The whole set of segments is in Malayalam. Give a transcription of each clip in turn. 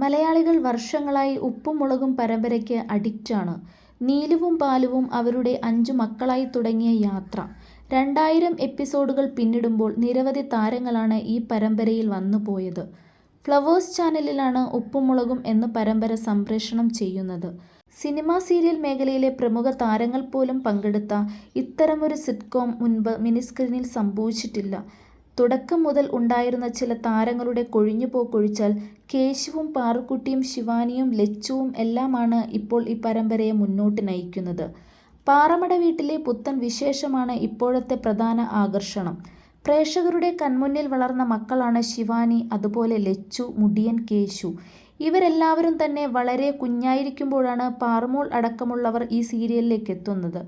മലയാളികൾ വർഷങ്ങളായി ഉപ്പും മുളകും പരമ്പരയ്ക്ക് അഡിക്റ്റാണ്. നീലുവും ബാലുവും അവരുടെ അഞ്ചു മക്കളായി തുടങ്ങിയ യാത്ര രണ്ടായിരം എപ്പിസോഡുകൾ പിന്നിടുമ്പോൾ നിരവധി താരങ്ങളാണ് ഈ പരമ്പരയിൽ വന്നുപോയത്. ഫ്ലവേഴ്സ് ചാനലിലാണ് ഉപ്പും മുളകും എന്ന പരമ്പര സംപ്രേഷണം ചെയ്യുന്നത്. സിനിമാ സീരിയൽ മേഖലയിലെ പ്രമുഖ താരങ്ങൾ പോലും പങ്കെടുത്ത ഇത്തരമൊരു സിറ്റ്കോം മുൻപ് മിനിസ്ക്രീനിൽ സംഭവിച്ചിട്ടില്ല. തുടക്കം മുതൽ ഉണ്ടായിരുന്ന ചില താരങ്ങളുടെ കൊഴിഞ്ഞുപോക്കൊഴിച്ചാൽ കേശുവും പാറുക്കുട്ടിയും ശിവാനിയും ലച്ചുവും എല്ലാമാണ് ഇപ്പോൾ ഈ പരമ്പരയെ മുന്നോട്ട് നയിക്കുന്നത്. പാറമട വീട്ടിലെ പുത്തൻ വിശേഷമാണ് ഇപ്പോഴത്തെ പ്രധാന ആകർഷണം. പ്രേക്ഷകരുടെ കൺമുന്നിൽ വളർന്ന മക്കളാണ് ശിവാനി അതുപോലെ ലച്ചു, മുടിയൻ, കേശു. ഇവരെല്ലാവരും തന്നെ വളരെ കുഞ്ഞായിരിക്കുമ്പോഴാണ് പാറമോൾ അടക്കമുള്ളവർ ഈ സീരിയലിലേക്കെത്തുന്നത്.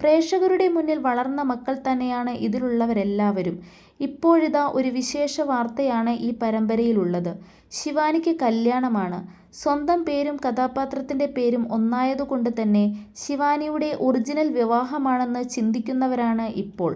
പ്രേക്ഷകരുടെ മുന്നിൽ വളർന്ന മക്കൾ തന്നെയാണ് ഇതിലുള്ളവരെല്ലാവരും. ഇപ്പോഴിതാ ഒരു വിശേഷ വാർത്തയാണ് ഈ പരമ്പരയിലുള്ളത്. ശിവാനിക്ക് കല്യാണമാണ്. സ്വന്തം പേരും കഥാപാത്രത്തിന്റെ പേരും ഒന്നായതുകൊണ്ട് തന്നെ ശിവാനിയുടെ ഒറിജിനൽ വിവാഹമാണെന്ന് ചിന്തിക്കുന്നവരാണ് ഇപ്പോൾ.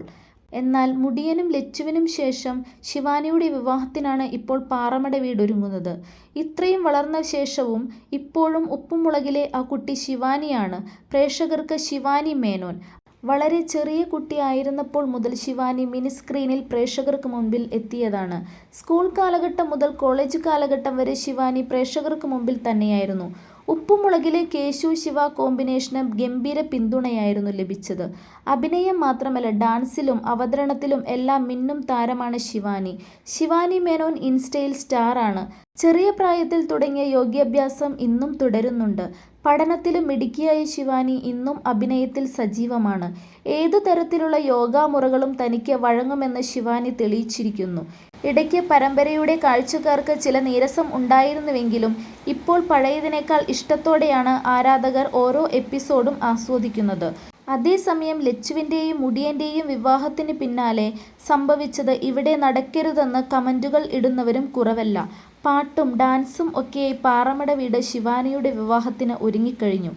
എന്നാൽ മുടിയനും ലച്ചുവിനും ശേഷം ശിവാനിയുടെ വിവാഹത്തിനാണ് ഇപ്പോൾ പാറമട വീടൊരുങ്ങുന്നത്. ഇത്രയും വളർന്ന ശേഷവും ഇപ്പോഴും ഉപ്പുമുളകിലെ ആ കുട്ടി ശിവാനിയാണ്. പ്രേക്ഷകർക്ക് ശിവാനി മേനോൻ. വളരെ ചെറിയ കുട്ടിയായിരുന്നപ്പോൾ മുതൽ ശിവാനി മിനി സ്ക്രീനിൽ പ്രേക്ഷകർക്ക് മുൻപിൽ എത്തിയതാണ്. സ്കൂൾ കാലഘട്ടം മുതൽ കോളേജ് കാലഘട്ടം വരെ ശിവാനി പ്രേക്ഷകർക്ക് മുമ്പിൽ തന്നെയായിരുന്നു. ഉപ്പും മുളകിലെ കേശു-ശിവ കോമ്പിനേഷന് ഗംഭീര പിന്തുണയായിരുന്നു ലഭിച്ചത്. അഭിനയം മാത്രമല്ല ഡാൻസിലും അവതരണത്തിലും എല്ലാം മിന്നും താരമാണ് ശിവാനി. ശിവാനി മേനോൻ ഇൻസ്റ്റയിൽ സ്റ്റാറാണ്. ചെറിയ പ്രായത്തിൽ തുടങ്ങിയ യോഗാഭ്യാസം ഇന്നും തുടരുന്നുണ്ട്. പഠനത്തിലും മിടുക്കിയായ ശിവാനി ഇന്നും അഭിനയത്തിൽ സജീവമാണ്. ഏതു തരത്തിലുള്ള യോഗാ മുറകളും തനിക്ക് വഴങ്ങുമെന്ന് ശിവാനി തെളിയിച്ചിരിക്കുന്നു. ഇടയ്ക്ക് പരമ്പരയുടെ കാഴ്ചക്കാർക്ക് ചില നീരസം ഉണ്ടായിരുന്നുവെങ്കിലും ഇപ്പോൾ പഴയതിനേക്കാൾ ഇഷ്ടത്തോടെയാണ് ആരാധകർ ഓരോ എപ്പിസോഡും ആസ്വദിക്കുന്നത്. അതേസമയം ലച്ചുവിന്റെയും മുടിയന്റെയും വിവാഹത്തിന് പിന്നാലെ സംഭവിച്ചത് ഇവിടെ നടക്കരുതെന്ന് കമന്റുകൾ ഇടുന്നവരും കുറവല്ല. പാട്ടും ഡാൻസും ഒക്കെയായി പാറമട വീട് ശിവാനിയുടെ വിവാഹത്തിന് ഒരുങ്ങിക്കഴിഞ്ഞു.